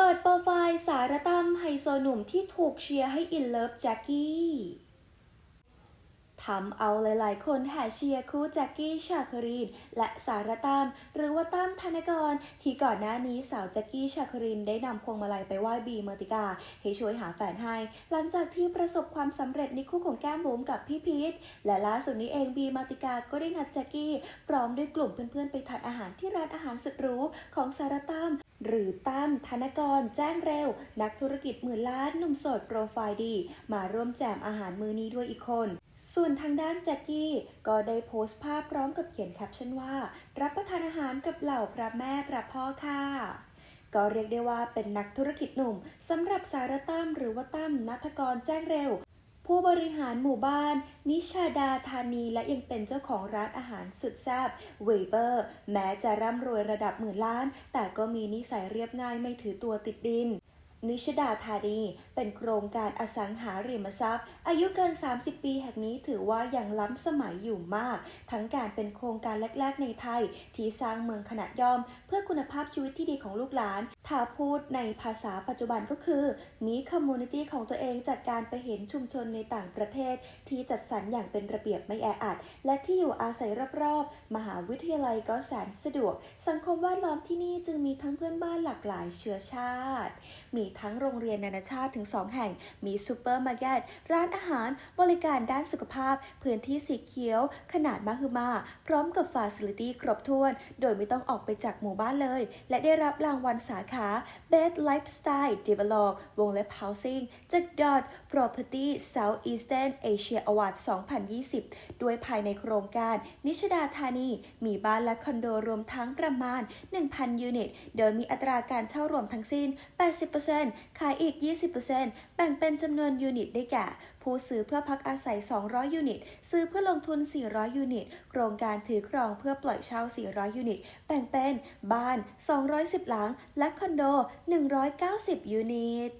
เปิดโปรไฟล์สารตั้มไฮโซหนุ่มที่ถูกเชียร์ให้อินเลิฟแจ็คกี้ทำเอาหลาย ๆ คนแห่เชียร์คู่แจ็คกี้ชาครีนและสารตั้มหรือว่าตั้มธนกร ที่ก่อนหน้านี้สาวแจ็คกี้ชาครีนได้นำพวงมาลัยไปไหว้บีเมอร์ติกา ให้ช่วยหาแฟนให้ หลังจากที่ประสบความสำเร็จในคู่ของแก้มบุ๋มกับพี่พีทและล่าสุดนี้เองบีมาติกาก็ได้นัดแจ็คกี้พร้อมด้วยกลุ่มเพื่อน ๆ ไปทานอาหารที่ร้านอาหารสุดหรูของสารตั้ม หรือตั้มธนกรแจ้งเร็ว นักธุรกิจหมื่นล้านหนุ่มโสดโปรไฟล์ดี มาร่วมแจมอาหารมื้อนี้ด้วยอีกคน ส่วนทางด้านแจ็คกี้ก็ได้โพสต์ภาพพร้อมกับเขียนแคปชั่นว่า รับประทานอาหารกับเหล่าพระแม่พระพ่อค่ะก็เรียกได้ว่าเป็นนักธุรกิจหนุ่มสำหรับสารตั้มหรือว่าตั้มนัทกรแจ้งเร็ว ผู้บริหารหมู่บ้าน นิชาดาธานีและยังเป็นเจ้าของร้านอาหารสุดแซ่บเวเบอร์ แม้จะร่ำรวยระดับหมื่นล้าน แต่ก็มีนิสัยเรียบง่ายไม่ถือตัวติดดินนิชดาธานีเป็นโครงการอสังหาริมทรัพย์ อายุเกิน 30 ปีแห่งนี้ถือว่ายังล้ำสมัยอยู่มาก ทั้งการเป็นโครงการแรก ๆ ในไทย ที่สร้างเมืองขนาดย่อม เพื่อคุณภาพชีวิตที่ดีของลูกหลาน ถ้าพูดในภาษาปัจจุบันก็คือ มีคอมมูนิตี้ของตัวเองจากการไปเห็นชุมชนในต่างประเทศ ที่จัดสรรอย่างเป็นระเบียบไม่แออัด และที่อยู่อาศัยรอบๆ มหาวิทยาลัยก็แสนสะดวก สังคมแวดล้อมที่นี่จึงมีทั้งเพื่อนบ้านหลากหลายเชื้อชาติ มีทั้งโรงเรียนนานาชาติถึง 2 แห่ง มีซูเปอร์มาร์เก็ตร้านอาหาร บริการด้านสุขภาพ พื้นที่สีเขียว ขนาดมหึมา พร้อมกับฟาซิลิตี้ครบถ้วน โดยไม่ต้องออกไปจากหมู่บ้านเลย และได้รับรางวัลสาขา Best Lifestyle Develop วงเล็บ Housing จาก Dot Property Southeastern Asia Award 2020 ด้วยภายในโครงการ นิชดาธานี มีบ้านและคอนโดรวมทั้งประมาณ 1,000 ยูนิต โดยมีอัตราการเช่ารวมทั้งสิ้น 80%ขายอีก 20%แบ่งเป็นจำนวนยูนิตได้แก่ผู้ซื้อเพื่อพักอาศัย 200 ยูนิต ซื้อเพื่อลงทุน 400 ยูนิต โครงการถือครองเพื่อปล่อยเช่า 400 ยูนิต แบ่งเป็น บ้าน 210 หลัง และคอนโด 190 ยูนิต